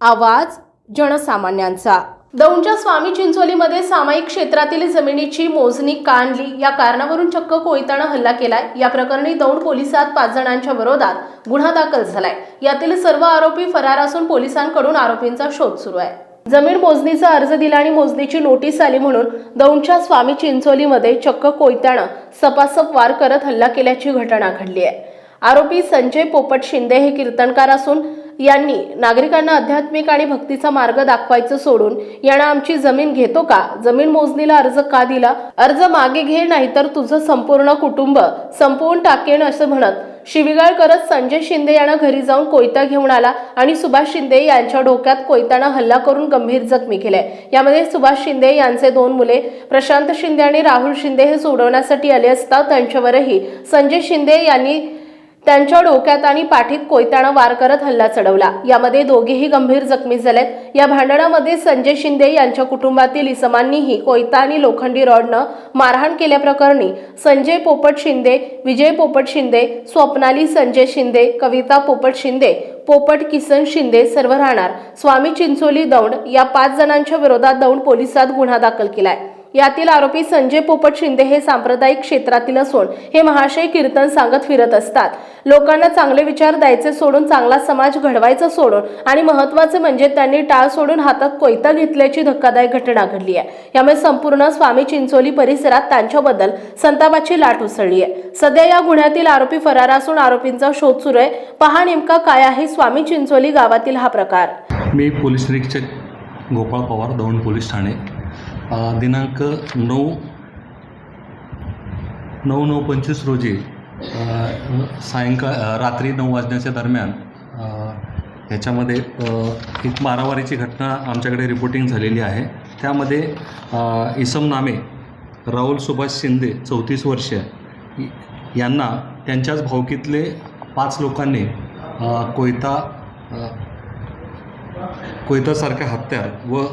आवाज जनसामान्यांचा. दौंडच्या स्वामी चिंचोलीमध्ये सामायिक क्षेत्रातील जमिनीची मोजणी काढली या कारणावरून चक्क कोयतानं हल्ला केलाय. या प्रकरणी दौंड पोलिसात पाच जणांच्या विरोधात गुन्हा दाखल झालाय. यातील सर्व आरोपी फरार असून पोलिसांकडून आरोपींचा शोध सुरू आहे. जमीन मोजणीचा अर्ज दिला आणि मोजणीची नोटीस आली म्हणून दौंडच्या स्वामी चिंचोलीमध्ये चक्क कोयत्यानं सपासप वार करत हल्ला केल्याची घटना घडली आहे. आरोपी संजय पोपट शिंदे हे कीर्तनकार असून यांनी नागरिकांना आध्यात्मिक आणि भक्तीचा मार्ग दाखवायचं सोडून यानं आमची जमीन घेतो का? जमीन मोजणीला अर्ज का दिला? अर्ज मागे घे नाहीतर तुझं संपूर्ण कुटुंब संपवून टाकेन असं म्हणत शिवीगाळ करत संजय शिंदे यानं घरी जाऊन कोयता घेऊन आला आणि सुभाष शिंदे यांच्या डोक्यात कोयतानं हल्ला करून गंभीर जखमी केले. यामध्ये सुभाष शिंदे यांचे दोन मुले प्रशांत शिंदे आणि राहुल शिंदे हे सोडवण्यासाठी आले असता त्यांच्यावरही संजय शिंदे यांनी त्यांच्या डोक्यात आणि पाठीत कोयत्यानं वार करत हल्ला चढवला. यामध्ये दोघेही गंभीर जखमी झालेत. या भांडणामध्ये संजय शिंदे यांच्या कुटुंबातील इसमांनीही कोयता आणि लोखंडी रॉडनं मारहाण केल्याप्रकरणी संजय पोपट शिंदे विजय पोपट शिंदे स्वप्नाली संजय शिंदे कविता पोपट शिंदे पोपट किसन शिंदे सर्व राहणार. स्वामी चिंचोली दौंड या पाच जणांच्या विरोधात दौंड पोलिसात गुन्हा दाखल केलाय. यातील आरोपी संजय पोपट शिंदे हे सांप्रदायिक क्षेत्रातील असून हे महाशय कीर्तन सांगत फिरत असतात. लोकांना चांगले विचार द्यायचे सोडून चांगला समाज घडवायचा सोडून आणि महत्त्वाचे म्हणजे त्यांनी टाळ सोडून हातात कोयता घेतल्याची धक्कादायक घटना घडली आहे. यामुळे संपूर्ण स्वामी चिंचोली परिसरात त्यांच्याबद्दल संतापाची लाट उसळली आहे. सध्या या गुन्ह्यातील आरोपी फरार असून आरोपींचा शोध सुरू आहे. पहा नेमका काय आहे स्वामी चिंचोली गावातील हा प्रकार. मी पोलीस निरीक्षक गोपाळ पवार दौंड पोलीस ठाणे. दिनांक नऊ नऊ नऊ पंचवीस रोजी सायंकाळ रात्री नऊ वाजण्याच्या दरम्यान ह्याच्यामध्ये एक मारामारीची घटना आमच्याकडे रिपोर्टिंग झालेली आहे. त्यामध्ये इसम नामे राहुल सुभाष शिंदे चौतीस वर्ष यांना त्यांच्याच भावकीतले पाच लोकांनी कोयता कोयतासारख्या हत्यार व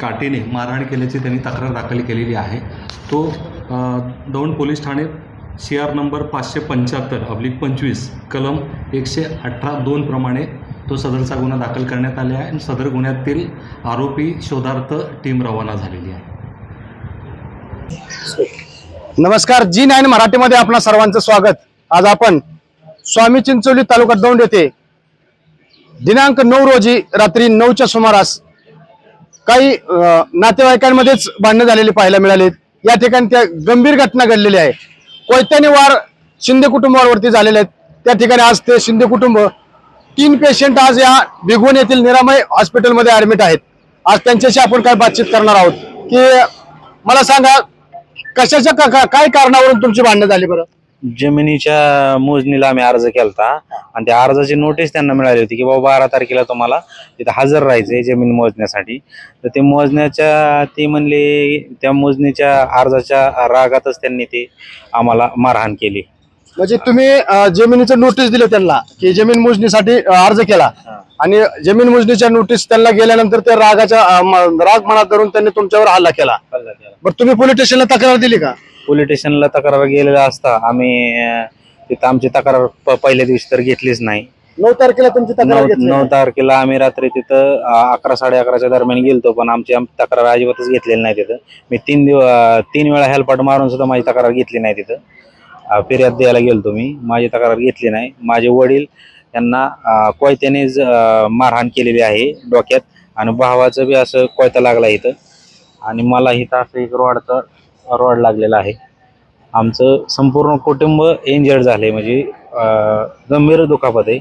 काटेने मारहाण केल्याची त्यांनी तक्रार दाखल केलेली आहे. तो दौंड पोलीस ठाणे सी आर नंबर पाचशे पंच्याहत्तर अब्लिक पंचवीस कलम एकशे अठरा दोन प्रमाणे तो सदरचा गुन्हा दाखल करण्यात आला आहे आणि सदर गुन्ह्यातील आरोपी शोधार्थ टीम रवाना झालेली आहे. नमस्कार जी नाईन मराठीमध्ये आपणा सर्वांचं स्वागत. आज आपण स्वामी चिंचोली तालुका दौंड येथे दिनांक नऊ रोजी रात्री नऊच्या सुमारास काही नातेवाईकांमध्येच भांडणं झालेली पाहायला मिळालीत या ठिकाणी त्या गंभीर घटना घडलेली आहे. कोयत्याने वार शिंदे कुटुंबावरती झालेले आहेत. त्या ठिकाणी आज ते शिंदे कुटुंब तीन पेशंट आज या भिगवण येथील निरामय हॉस्पिटलमध्ये ऍडमिट आहेत. आज त्यांच्याशी आपण काय बातचीत करणार आहोत? की मला सांगा कशाच्या का- का- काय कारणावरून तुमची भांडणं झाली बरं? जमिनीच्या मोजणीला आम्ही अर्ज केलता. आणि त्या अर्जाची नोटीस त्यांना मिळाली होती की बाबा बारा तारखेला तुम्हाला तिथं हजर राहायचंय जमीन मोजण्यासाठी. तर ते मोजण्याच्या ते म्हणले त्या मोजणीच्या अर्जाच्या रागातच त्यांनी ते आम्हाला मारहाण केली. म्हणजे तुम्ही अं, जमिनीचं नोटीस दिलं त्यांना की जमीन मोजणीसाठी अं, अर्ज केला. आणि जमीन मोजणीच्या नोटीस त्यांना गेल्यानंतर ते रागाच्या अं, म- राग मनात धरून त्यांनी तुमच्यावर हल्ला केला. बरं तुम्ही पोलीस स्टेशनला तक्रार दिली का? पोलीस स्टेशनला तक्रार गेलेला असता आम्ही अं, तिथं आमची तक्रार प- पहिल्या दिवशी तर घेतलीच नाही. नऊ तारखेला तुमची तक्रार नऊ घेतली नऊ तारखेला आम्ही रात्री तिथं अं, अकरा साडे अकराच्या दरम्यान गेलतो पण आमची आम- तक्रार अजिबातच घेतलेली नाही तिथं. मी तीन दिवस तीन वेळा हेल्पाट मारून सुद्धा माझी तक्रार घेतली नाही तिथं. अं, फिर्याद द्यायला गेलतो मी. माझी तक्रार घेतली नाही. माझे वडील यांना अं, कोयत्याने ज- अं, मारहाण केलेली आहे डोक्यात. आणि भावाचं बी असं कोयता लागला इथं. आणि मला इथं असं एक रॉडचा रॉड लागलेला आहे. आमचं संपूर्ण कुटुंब इंजर्ड झाले म्हणजे गंभीर दुखापत आहे.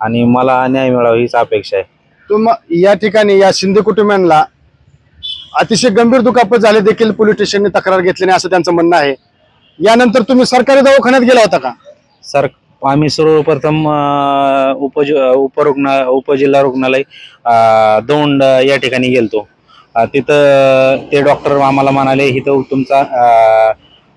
आणि मला न्याय मिळावा हीच अपेक्षा आहे. तुम या ठिकाणी या शिंदे कुटुंबियांना अतिशय गंभीर दुखापत झाले देखील पोलीस स्टेशनने तक्रार घेतली नाही असं त्यांचं म्हणणं आहे. यानंतर तुम्ही सरकारी दवाखान्यात गेला होता का? सर आम्ही सर्वप्रथम उपज उपरुग्ण उपजिल्हा रुग्णालय दौंड या ठिकाणी गेलतो. तिथं ते डॉक्टर आम्हाला म्हणाले इथं तुमचा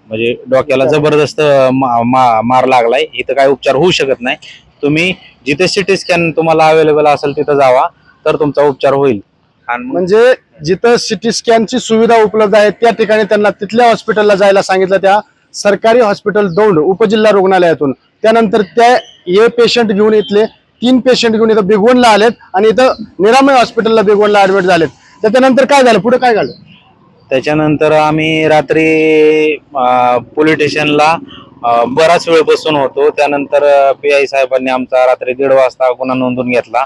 म्हणजे डोक्याला जबरदस्त मा- मा- मार लागलाय. इथं काय उपचार होऊ शकत नाही. तुम्ही जिथे सिटी स्कॅन तुम्हाला अवेलेबल असेल तिथं जावा तर तुमचा उपचार होईल. म्हणजे जिथं सिटी स्कॅनची सुविधा उपलब्ध आहे त्या ठिकाणी त्यांना तिथल्या हॉस्पिटलला जायला सांगितलं. त्या सरकारी हॉस्पिटल दौंड उपजिल्हा रुग्णालयातून. त्यानंतर त्या हे पेशंट घेऊन इथले तीन पेशंट घेऊन इथं बिगवणला आलेत आणि इथं निरामय हॉस्पिटलला बिगवणला ऍडमिट झालेत. त्याच्यानंतर काय झालं? पुढे काय झालं त्याच्यानंतर आम्ही रात्री पोलीस स्टेशनला बराच वेळ बसून होतो. त्यानंतर पी आय साहेबांनी आमचा रात्री दीड वाजता गुन्हा नोंदवून घेतला.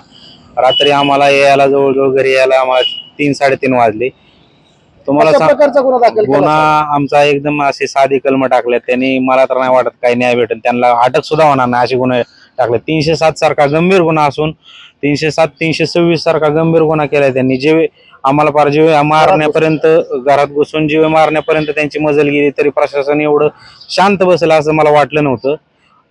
रात्री आम्हाला यायला जवळजवळ घरी यायला आम्हाला तीन साडेतीन वाजले. तुम्हाला अशा सांग प्रकारचा गुन्हा दाखल केला गुन्हा आमचा एकदम असे साधी कलम टाकले. त्यांनी मला तर नाही वाटत काही न्याय भेटेल. त्यांना अटक सुद्धा होणार नाही असे गुन्हे टाकले. तीनशे सात सारखा गंभीर गुन्हा असून तीनशे सात तीनशे सव्वीस सारखा गंभीर गुन्हा केलाय त्यांनी. जे आम्हाला फार जीव मारण्यापर्यंत घरात घुसून जीव मारण्यापर्यंत त्यांची मजल गेली तरी प्रशासन एवढं शांत बसेल असं मला वाटलं नव्हतं.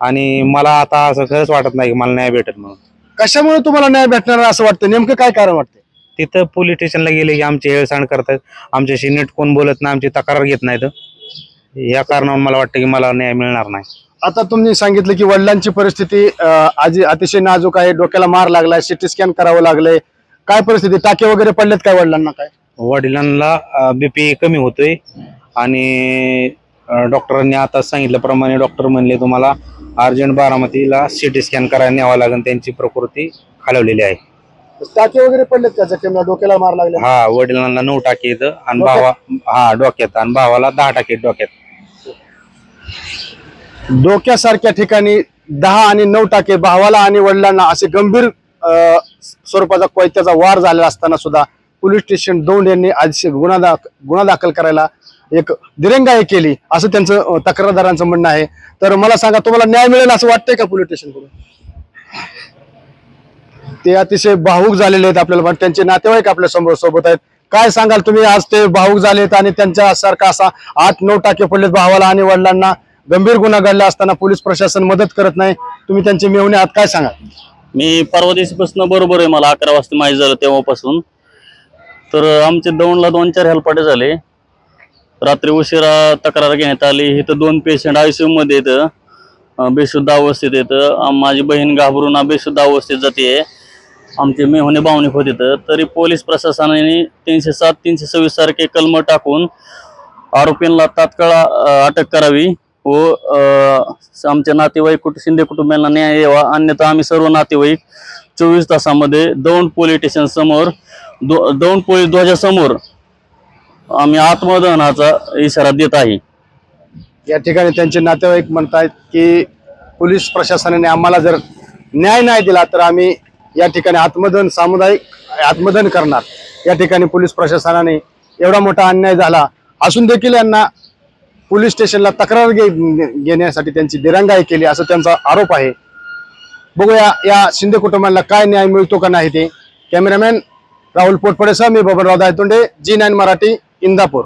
आणि मला आता असं खरंच वाटत नाही की मला न्याय भेटेल म्हणून. कशामुळे तुम्हाला न्याय भेटणार असं वाटतं? नेमकं काय कारण वाटतं तिथं पोलीस स्टेशनला गेले की आमची हेळसांड करतात. आमच्याशी नीट कोण बोलत नाही आमची तक्रार घेत नाहीत. या कारणावरून मला वाटतं की मला न्याय मिळणार नाही. आता तुम्ही सांगितलं की वडिलांची परिस्थिती आजी अतिशय नाजूक आहे डोक्याला मार लागलाय सिटी स्कॅन करावं लागलंय. काय परिस्थिती? टाके वगैरे पडलेत काय वडिलांना काय? वडिलांना बीपी कमी होतोय. आणि डॉक्टरांनी आता सांगितल्याप्रमाणे डॉक्टर म्हणले तुम्हाला अर्जंट बारामतीला सिटी स्कॅन करायला न्यावं लागेल त्यांची प्रकृती खालवलेली आहे. टाके वगैरे पडलेत का जखमीला डोक्याला मार लागले हा वडिलांना नऊ टाके येतं आणि भावा हा डोक्यात. आणि भावाला दहा टाके डोक्यात. डोक्यासारख्या ठिकाणी दहा आणि नऊ टाके भावाला आणि वडिलांना असे गंभीर स्वरूपाचा कोयत्याचा वार झालेला असताना सुद्धा पोलीस स्टेशन दोंड यांनी आज गुन्हा दाख गुन्हा दाखल करायला एक दिरंगाई केली असं त्यांचं तक्रारदारांचं म्हणणं आहे. तर मला सांगा तुम्हाला न्याय मिळेल असं वाटतंय का पोलीस स्टेशनकडून ते अतिशय भावूक झालेले आहेत आपल्याला त्यांचे नातेवाईक आपल्यासमोर सोबत आहेत. काय सांगाल तुम्ही? आज ते भावूक झालेत आणि त्यांच्या सारखा असा आठ नऊ टाके पडलेत भावाला आणि वडिलांना. गंभीर गुन्हा घडला असताना पोलीस प्रशासन मदत करत नाही. तुम्ही त्यांचे मेवणे आहात काय सांगा मी परवा दिवशीपासून बरोबर आहे. मला अकरा वाजता माहीत झालं तेव्हापासून. तर आमचे दौंडला दोन चार हेलपाटे झाले. रात्री उशिरा तक्रार घेण्यात आली. इथं दोन पेशंट आयसीयू मध्ये येतं बेशुद्ध अवस्थेत येतं माझी बहीण घाबरून बेशुद्ध अवस्थेत जाते. आमचे मेहुणे भावने होत येतं तरी पोलीस प्रशासनाने तीनशे सात तीनशे सव्वीस सारखे कलम टाकून आरोपींना तात्काळ अटक करावी. हो, व आमचे आमच्या नातेवाईक कुट शिंदे कुटुंबियांना न्याय यावा अन्यथा आम्ही सर्व नातेवाईक चोवीस तासामध्ये दौंड पोलीस स्टेशन समोर दो दौंड पोलीस ध्वजासमोर आम्ही आत्मदहनाचा इशारा देत आहे. या ठिकाणी त्यांचे नातेवाईक म्हणतायत की पोलीस प्रशासनाने आम्हाला जर न्याय नाही दिला तर आम्ही या ठिकाणी आत्मदहन सामुदायिक आत्मदहन करणार. या ठिकाणी पोलीस प्रशासनाने एवढा मोठा अन्याय झाला. असून देखील यांना पोलीस स्टेशनला तक्रार घे घेण्यासाठी त्यांची दिरंगाई केली असं त्यांचा आरोप आहे. बघूया या शिंदे कुटुंबाला काय न्याय मिळतो का नाही ते. कॅमेरामॅन राहुल पोटपडेसह मी बबनराव दायतोंडे जी नाईन मराठी इंदापूर.